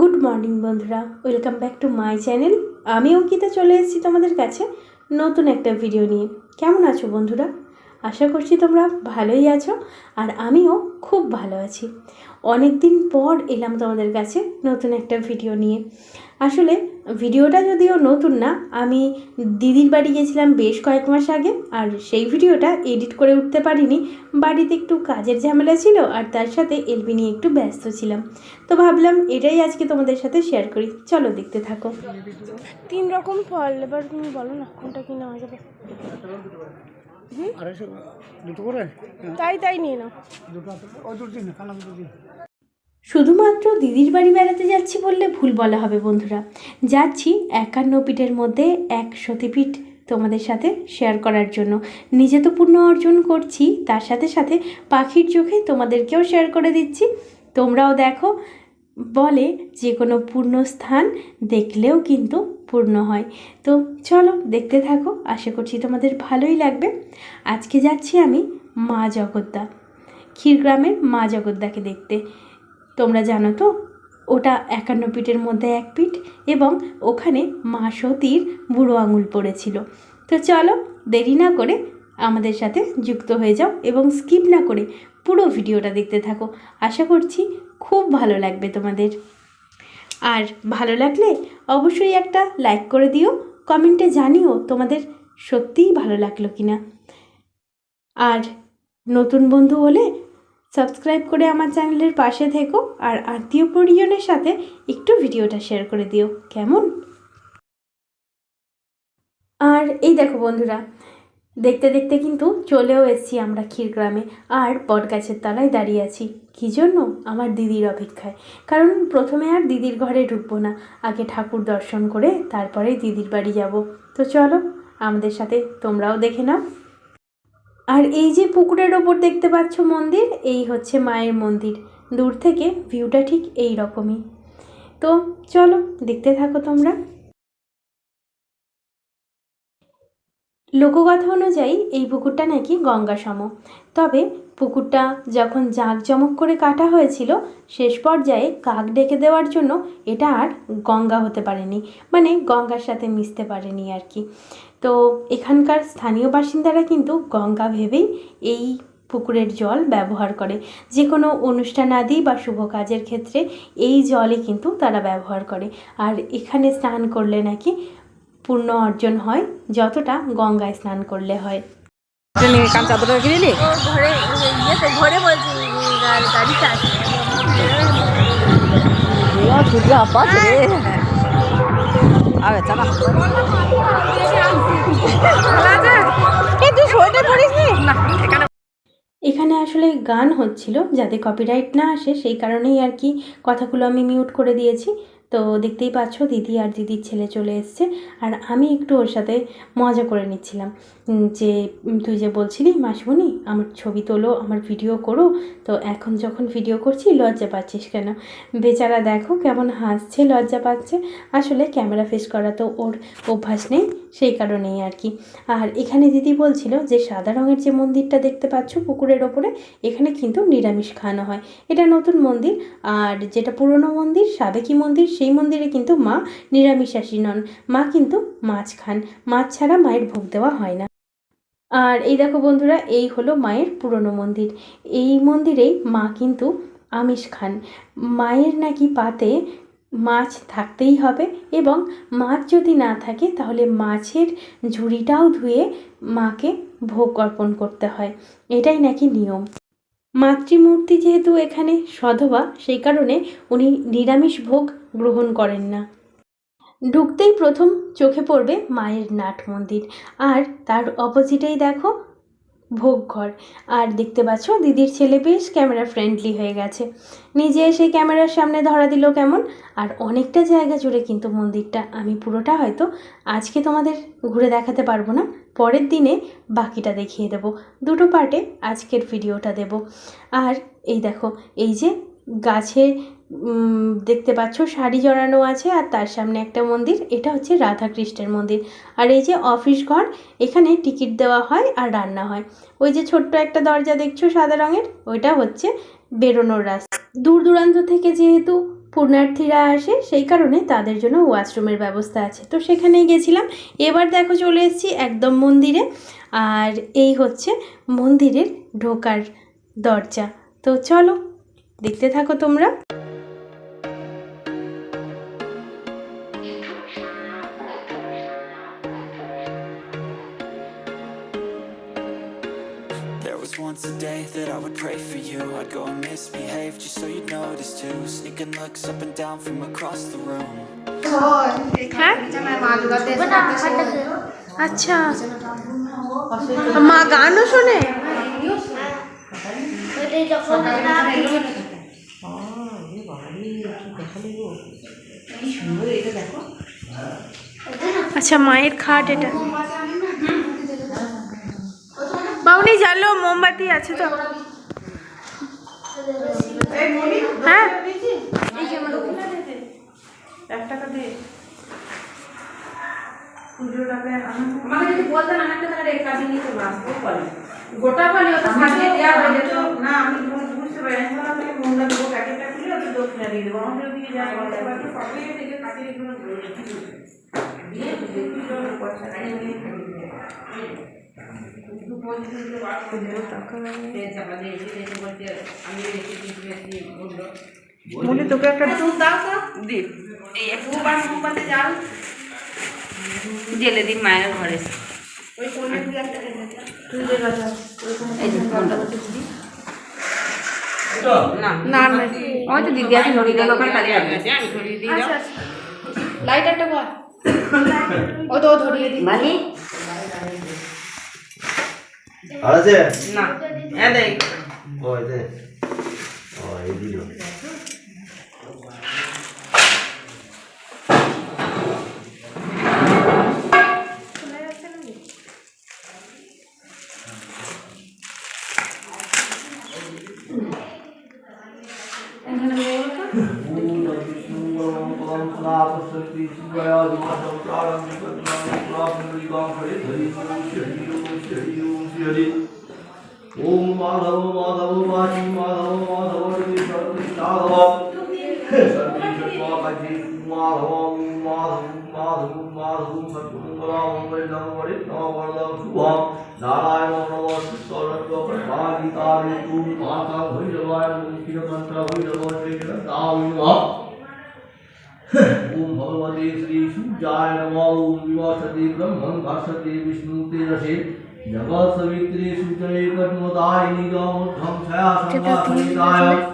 Good morning বন্ধুরা, welcome back to my channel. আমি অঙ্কিতা, চলে এসেছি তোমাদের কাছে নতুন একটা ভিডিও নিয়ে। কেমন আছো বন্ধুরা? আশা করছি তোমরা ভালোই আছো আর আমিও খুব ভালো আছি। অনেক দিন পর এলাম তোমাদের কাছে নতুন একটা ভিডিও নিয়ে। আসলে ভিডিওটা যদিও নতুন না আমি দিদির বাড়ি গেছিলাম বেশ কয়েক মাস আগে আর সেই ভিডিওটা এডিট করে উঠতে পারিনি। বাড়িতে একটু কাজের ঝামেলা ছিল আর তার সাথে এলবি নিয়ে একটু ব্যস্ত ছিলাম। তো ভাবলাম এটাই আজকে তোমাদের সাথে শেয়ার করি। চলো দেখতে থাকো। তিন রকম ফল এবার তুমি বলো না কোনটা কি নেওয়া যাবে? আড়াইশো দুটো করে? তাই তাই নিয়ে নাও। শুধুমাত্র দিদির বাড়ি বেড়াতে যাচ্ছি বললে ভুল বলা হবে বন্ধুরা। যাচ্ছি একান্ন পিঠের মধ্যে এক সতীপীঠ তোমাদের সাথে শেয়ার করার জন্য। নিজে তো পূর্ণ অর্জন করছি, তার সাথে সাথে পাখির চোখে তোমাদেরকেও শেয়ার করে দিচ্ছি। তোমরাও দেখো, বলে যে কোনো পূর্ণ স্থান দেখলেও কিন্তু পূর্ণ হয়। তো চলো দেখতে থাকো, আশা করছি তোমাদের ভালোই লাগবে। আজকে যাচ্ছি আমি মা জগদ্দা, ক্ষীরগ্রামের মা জগদ্দাকে দেখতে। তোমরা জানো তো, ওটা একান্ন পিঠের মধ্যে এক পিঠ এবং ওখানে মা সতীর বুড়ো আঙুল পড়েছিল। তো চলো, দেরি না করে আমাদের সাথে যুক্ত হয়ে যাও এবং স্কিপ না করে পুরো ভিডিওটা দেখতে থাকো। আশা করছি খুব ভালো লাগবে তোমাদের। আর ভালো লাগলে অবশ্যই একটা লাইক করে দিও, কমেন্টে জানিও তোমাদের সত্যিই ভালো লাগল কিনা। আর নতুন বন্ধু হলে সাবস্ক্রাইব করে আমার চ্যানেলের পাশে থেকো আর আত্মীয় পরিজনের সাথে একটু ভিডিওটা শেয়ার করে দিও। কেমন? আর এই দেখো বন্ধুরা, দেখতে দেখতে কিন্তু চলেও এসেছি আমরা ক্ষীরগ্রামে, আর বটগাছের তলায় দাঁড়িয়ে আছি। কী জন্য? আমার দিদির অপেক্ষায়। কারণ প্রথমে আর দিদির ঘরে ঢুকবো না। আগে ঠাকুর দর্শন করে তারপরে দিদির বাড়ি যাব। তো চলো, আমাদের সাথে তোমরাও দেখে নাও। আর এই যে পুকুরের ওপর দেখতে পাচ্ছ মন্দির, এই হচ্ছে মায়ের মন্দির। দূর থেকে ভিউটা ঠিক এই রকমই তো চলো, দেখতে থাকো তোমরা। লোককথা অনুযায়ী এই পুকুরটা নাকি গঙ্গা গঙ্গাসম। তবে পুকুরটা যখন জাঁকজমক করে কাটা হয়েছিল, শেষ পর্যায়ে কাক ডেকে দেওয়ার জন্য এটা আর গঙ্গা হতে পারেনি। মানে গঙ্গার সাথে মিশতে পারেনি আর কি। তো এখানকার স্থানীয় বাসিন্দারা কিন্তু গঙ্গা ভেবেই এই পুকুরের জল ব্যবহার করে। যে কোনো অনুষ্ঠান আদি বা শুভ কাজের ক্ষেত্রে এই জলই কিন্তু তারা ব্যবহার করে। আর এখানে স্নান করলে নাকি পূর্ণ অর্জন হয় যতটা গঙ্গায় স্নান করলে হয়। কান চাদরটা রেখে দিলি ঘরে ঘরে বলছি আছে সূর্য আপাত রে আবে চালা। এখানে আসলে গান হচ্ছিল, যাতে কপিরাইট না আসে, সেই কারণেই আর কি কথাগুলো আমি মিউট করে দিয়েছি। তো দেখতেই পাচ্ছ দিদি আর দিদির ছেলে চলে এসছে। আর আমি একটু ওর সাথে মজা করে নিচ্ছিলাম। যে তুই যে বলছিলি, মাসিমণি, আমার ছবি তোলো, আমার ভিডিও করো। তো এখন যখন ভিডিও করছি, লজ্জা পাচ্ছিস কেন? বেচারা দেখো কেমন হাসছে, লজ্জা পাচ্ছে। আসলে ক্যামেরা ফেস করা তো ওর অভ্যাস নেই, সেই কারণেই আর কি। আর এখানে দিদি বলছিল যে, সাদা রঙের যে মন্দিরটা দেখতে পাচ্ছ পুকুরের ওপরে, এখানে কিন্তু নিরামিষ খাওয়ানো হয়। এটা নতুন মন্দির, আর যেটা পুরনো মন্দির, সাবেকি মন্দির সেই মন্দিরে কিন্তু মা নিরামিষাসী নন। মা কিন্তু মাছ খান। মাছ ছাড়া মায়ের ভোগ দেওয়া হয় না। আর এই দেখো বন্ধুরা, এই হলো মায়ের পুরনো মন্দির। এই মন্দিরেই মা কিন্তু আমিষ খান। মায়ের নাকি পাতে মাছ থাকতেই হবে এবং মাছ যদি না থাকে তাহলে মাছের ঝুড়িটাও ধুয়ে মাকে ভোগ অর্পণ করতে হয়। এটাই নাকি নিয়ম। মাতৃমূর্তি যেহেতু এখানে সধবা, সেই কারণে উনি নিরামিষ ভোগ গ্রহণ করেন না। ঢুকতেই প্রথম চোখে পড়বে মায়ের নাট মন্দির। আর তার অপোজিটেই দেখো ভোগঘর আর দেখতে পাচ্ছ দিদির ছেলে বেশ ক্যামেরা ফ্রেন্ডলি হয়ে গেছে। নিজে এসে ক্যামেরার সামনে ধরা দিল কেমন? আর অনেকটা জায়গা জুড়ে কিন্তু মন্দিরটা। আমি পুরোটা হয়তো আজকে তোমাদের ঘুরে দেখাতে পারব না। পরের দিনে বাকিটা দেখিয়ে দেবো। দুটো পার্টে আজকের ভিডিওটা দেব। আর এই দেখো, এই যে গাছে দেখতে পাচ্ছ, শাড়ি জড়ানো আছে আর তার সামনে একটা মন্দির। এটা হচ্ছে রাধাকৃষ্ণের মন্দির। আর এই যে অফিস ঘর, এখানে টিকিট দেওয়া হয় আর রান্না হয়। ওই যে ছোট্ট একটা দরজা দেখছ সাদা রঙের, ওইটা হচ্ছে বেরোনোর রাস্তা। দূর দূরান্ত থেকে যেহেতু পুণ্যার্থীরা আসে, সেই কারণে তাদের জন্য ওয়াশরুমের ব্যবস্থা আছে। তো সেখানেই গেছিলাম। এবার দেখো চলে এসেছি একদম মন্দিরে। আর এই হচ্ছে মন্দিরের ঢোকার দরজা। তো চলো, দেখতে থাকো তোমরা। Was once a day that I would pray for you I'd go and misbehave just so you'd notice too Sneaking looks up and down from across the room হ্যাঁ আচ্ছা মা গানও শোনে আচ্ছা মায়ের খাট এটা বাউনি জ্বালো মোমবাতি আছে তো হ্যাঁ গোটা বলে ওটা সাজিয়ে দেওয়া হয়ে যেত না আমি বুঝতে পারি আমি বললাম তাহলে মোমটা দেবো প্যাকেটটা খুলে ওটা দক্ষিণা দিয়ে দেবো আমাদের থেকে কাটিয়ে পয়সা মনে তোকে একটা দাও দিন এই একটু যাও। জেলে দিন মায়ের ঘরে। না না না ওই তো দিদি ধরিয়ে ওখানে আমি ধরিয়ে যাও লাইটারটা কর ও তো ধরিয়ে দি মানে? আর আছে না হ্যাঁ দেখ ও এতে ও এই দিল ओम माधव माधव सत्पुराम वरिदम वरिदम शुभम नारायण नमः सर्वप्रभागितारे तू माता भैरवाय मुखिर मंत्र भैरव श्री ताविमा ओम भगवते श्री सूर्याय नमः ओम विवसते ब्रह्मं भाषते विष्णु तेजसे जगत् सवित्रे सूचये कर्मदायिनी गौमुद्धं छया संवासनिताय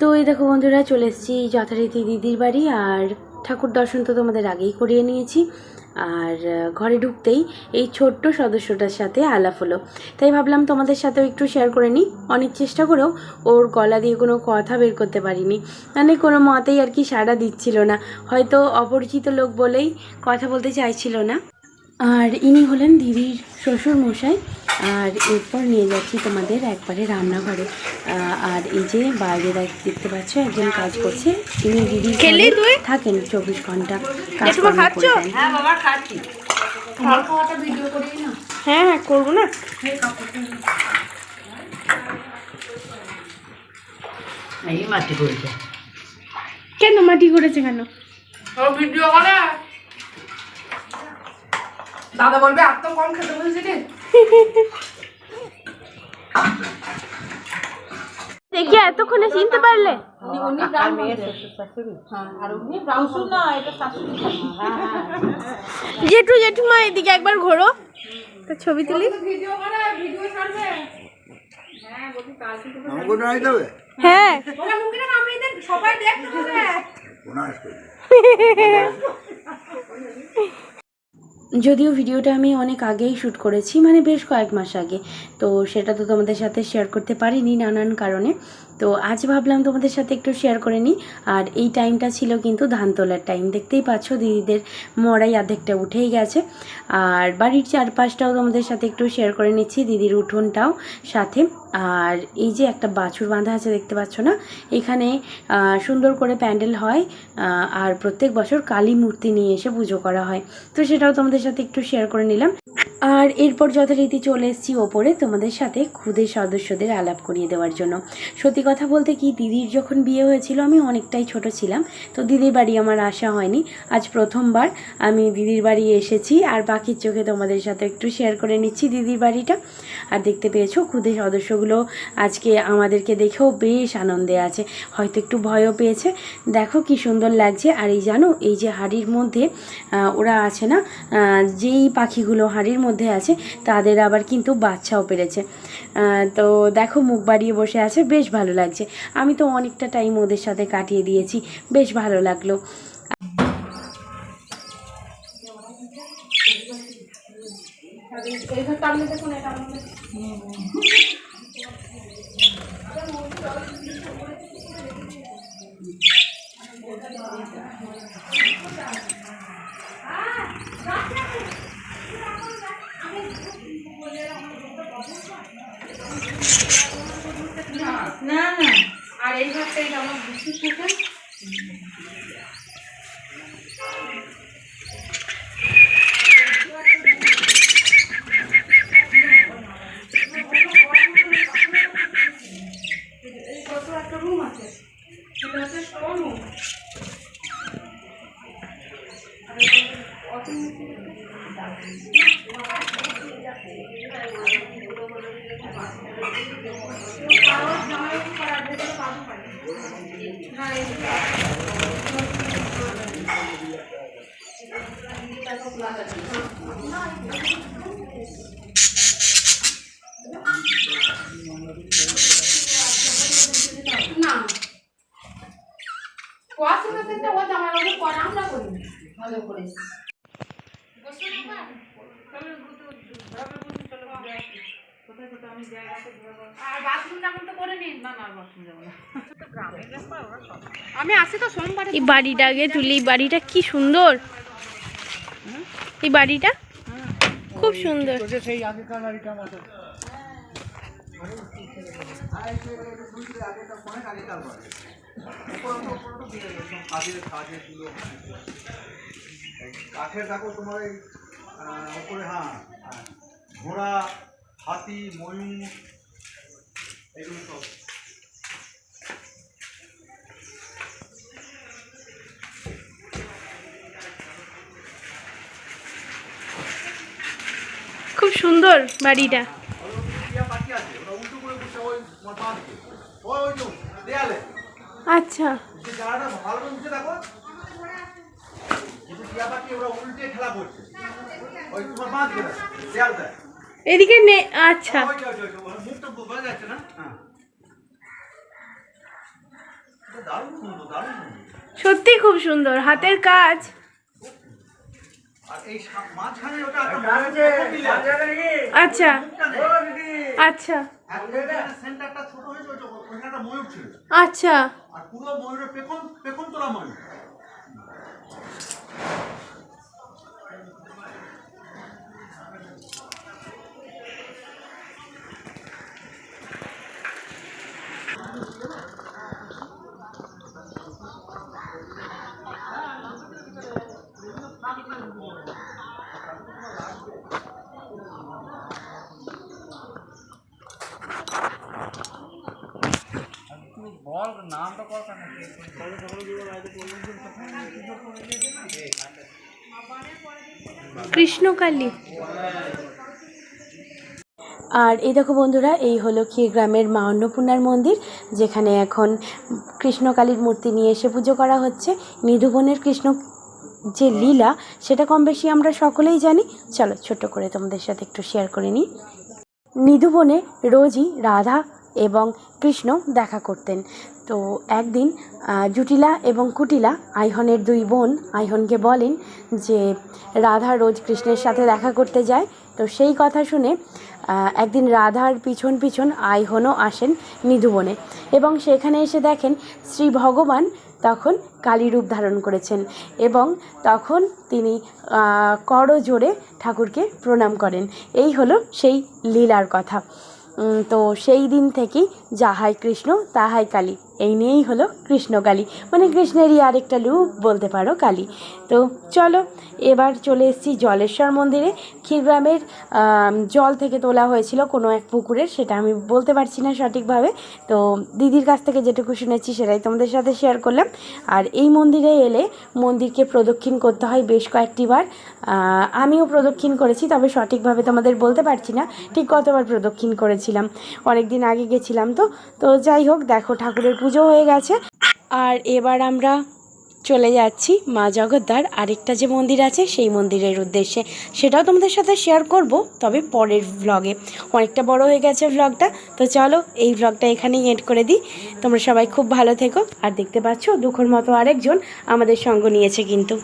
তো এই দেখো বন্ধুরা, চলে এসেছি যথারীতি দিদির বাড়ি, আর ঠাকুর দর্শন তো তোমাদের আগেই করিয়ে নিয়েছি। আর ঘরে ঢুকতেই এই ছোট্ট সদস্যটার সাথে আলাপ হলো। তাই ভাবলাম তোমাদের সাথেও একটু শেয়ার করে নিই। অনেক চেষ্টা করেও ওর গলা দিয়ে কোনো কথা বের করতে পারিনি। মানে কোনো মতেই আর কি সাড়া দিচ্ছিল না। হয়তো অপরিচিত লোক বলেই কথা বলতে চাইছিল না। আর ইনি হলেন দিদির শ্বশুর মশাই আর এরপর নিয়ে যাচ্ছি তোমাদের একবারে রান্নাঘরে। আর এই যে বাইরে দেখতে পাচ্ছ একজন কাজ করছে। ইনি দিদির খেলি ঘরে তুই? থাকেন চব্বিশ ঘণ্টা কাজ হ্যাঁ বাবা খাচ্ছি। তোমার খাওয়াটা ভিডিও করি না? হ্যাঁ হ্যাঁ করব না। এই মাটি করেছে। কেন মাটি করেছে কেন? ভিডিও করে। দাদা বলবে আর তো কম খেতে বলছি রে দেখি এতক্ষণে চিনতে পারলে। হ্যাঁ আর উনি ব্রাউন না এটা শাশুড়ি। জেঠু জেঠুমা এদিকে একবার ঘোরো। তা ছবি তুলি। ভিডিও করে ভিডিও ছাড়বে। হ্যাঁ হ্যাঁ। সবাই দেখতে যদিও ভিডিওটা আমি অনেক আগেই শ্যুট করেছি মানে বেশ কয়েক মাস আগে। তো সেটা তো তোমাদের সাথে শেয়ার করতে পারিনি নানান কারণে। তো আজ ভাবলাম তোমাদের সাথে একটু শেয়ার করে নিই। আর এই টাইমটা ছিল কিন্তু ধান তোলার টাইম দেখতেই পাচ্ছ দিদিদের মরাই অর্ধেকটা উঠেই গেছে। আর বাড়ির চারপাশটাও তোমাদের সাথে একটু শেয়ার করে নিচ্ছি দিদির উঠোনটাও সাথে। আর এই যে একটা বাছুর বাঁধা আছে দেখতে পাচ্ছ না? এখানে সুন্দর করে প্যান্ডেল হয়। আর প্রত্যেক বছর কালী মূর্তি নিয়ে এসে পুজো করা হয়। তো সেটাও তোমাদের সাথে একটু শেয়ার করে নিলাম। আর এরপর যথারীতি চলে এসেছি ওপরে তোমাদের সাথে খুদে সদস্যদের আলাপ করিয়ে দেওয়ার জন্য। সত্যি কথা বলতে কি, দিদির যখন বিয়ে হয়েছিল, আমি অনেকটাই ছোট ছিলাম, তো দিদির বাড়ি আমার আসা হয়নি। আজ প্রথমবার আমি দিদির বাড়ি এসেছি, আর পাখির চোখে তোমাদের সাথে একটু শেয়ার করে নিচ্ছি দিদির বাড়িটা। আর দেখতে পেয়েছ, খুদে সদস্যগুলো আজকে আমাদেরকে দেখেও বেশ আনন্দে আছে। হয়তো একটু ভয়ও পেয়েছে। দেখো কি সুন্দর লাগছে। আর এই জানো, এই যে হাড়ির মধ্যে ওরা আছে না যেই পাখিগুলো হাড়ির মধ্যে আছে, তাদের আবার কিন্তু বাচ্চাও পেরেছে। তো দেখো মুখ বাড়িয়ে বসে আছে, বেশ ভালো লাগছে। আমি তো অনেকটা টাইম ওদের সাথে কাটিয়ে দিয়েছি, বেশ ভালো লাগল। এই ঘরটা আপনি দেখুন এটা আমাদের না না আর এই ঘরটা এটা আমার বিস্কুট থেকে ছোট একটা রুম আছে সেটা হচ্ছে স্টোর রুম না ওয়াশিং মেশিনটা ও জামার মধ্যে পরে আমরা করি ভালো করে আর বাথরুম যেমন তো করে নিন না না। বাথরুম যাব না। আমি আসি তো সোমবারে। এই বাড়িটা আগে তুলি এই বাড়িটা কি সুন্দর। এই বাড়িটা খুব সুন্দর। সেই আগেকার বাড়িটা মতো কাঠের দেখো তোমার এই ওপরে হ্যাঁ হ্যাঁ, ঘোড়া হাতি ময়ূর এগুলো সব। খুব সুন্দর বাড়িটা। দেয়। এদিকে নে আচ্ছা। হ্যাঁ। এটা দারুণ সুন্দর দারুণ সুন্দর। সত্যি খুব সুন্দর। হাতের কাজ। আচ্ছা। আচ্ছা। সেন্টারটা ছোট হয়েছে একটা ময়ূর ছিল। আচ্ছা। আর পুরো ময়ূরের পেখম পেখম তোলা ময়ূর। কৃষ্ণকালী। আর এই দেখো বন্ধুরা, এই হলো ক্ষীরগ্রামের মা অন্নপূর্ণার মন্দির, যেখানে এখন কৃষ্ণকালীর মূর্তি নিয়ে এসে পুজো করা হচ্ছে। নিধুবনের কৃষ্ণ যে লীলা, সেটা কম বেশি আমরা সকলেই জানি। চলো ছোট করে তোমাদের সাথে একটু শেয়ার করে নিই। নিধুবনে রোজই রাধা এবং কৃষ্ণ দেখা করতেন। তো একদিন জুটিলা এবং কুটিলা আইহনের দুই বোন আইহনকে বলেন যে রাধা রোজ কৃষ্ণের সাথে দেখা করতে যায়। তো সেই কথা শুনে একদিন রাধার পিছন পিছন আইহনও আসেন নিধুবনে এবং সেখানে এসে দেখেন শ্রী ভগবান তখন কালী রূপ ধারণ করেছেন এবং তখন তিনি আহ, করজোড়ে ঠাকুরকে প্রণাম করেন। এই হলো সেই লীলার কথা। তো সেই দিন থেকেই যাহাই কৃষ্ণ তাহাই কালী। এই নিয়েই হলো কৃষ্ণকালী মানে কৃষ্ণেরই আরেকটা রূপ বলতে পারো কালী। তো চলো, এবার চলে এসেছি জলেশ্বর মন্দিরে। ক্ষীরগ্রামের জল থেকে তোলা হয়েছিল কোনো এক পুকুরের, সেটা আমি বলতে পারছি না সঠিকভাবে। তো দিদির কাছ থেকে যেটুকু শুনেছি, সেটাই তোমাদের সাথে শেয়ার করলাম। আর এই মন্দিরে এলে মন্দিরকে প্রদক্ষিণ করতে হয় বেশ কয়েকটি বার। আমিও প্রদক্ষিণ করেছি, তবে সঠিকভাবে তোমাদের বলতে পারছি না। ঠিক কতবার প্রদক্ষিণ করেছিলাম? অনেক দিন আগে গেছিলাম, তো তো যাই হোক, দেখো ঠাকুরের পুজো হয়ে গেছে। আর এবার আমরা চলে যাচ্ছি মা জগদ্দার আরেকটা যে মন্দির আছে, সেই মন্দিরের উদ্দেশ্যে। সেটাও তোমাদের সাথে শেয়ার করব, তবে পরের ভ্লগে অনেকটা বড় হয়ে গেছে ভ্লগটা তো চলো এই ভ্লগটা এখানেই এড করে দিই। তোমরা সবাই খুব ভালো থেকো, আর দেখতে পাচ্ছ দুঃখর মতো আরেকজন আমাদের সঙ্গ নিয়েছে কিন্তু।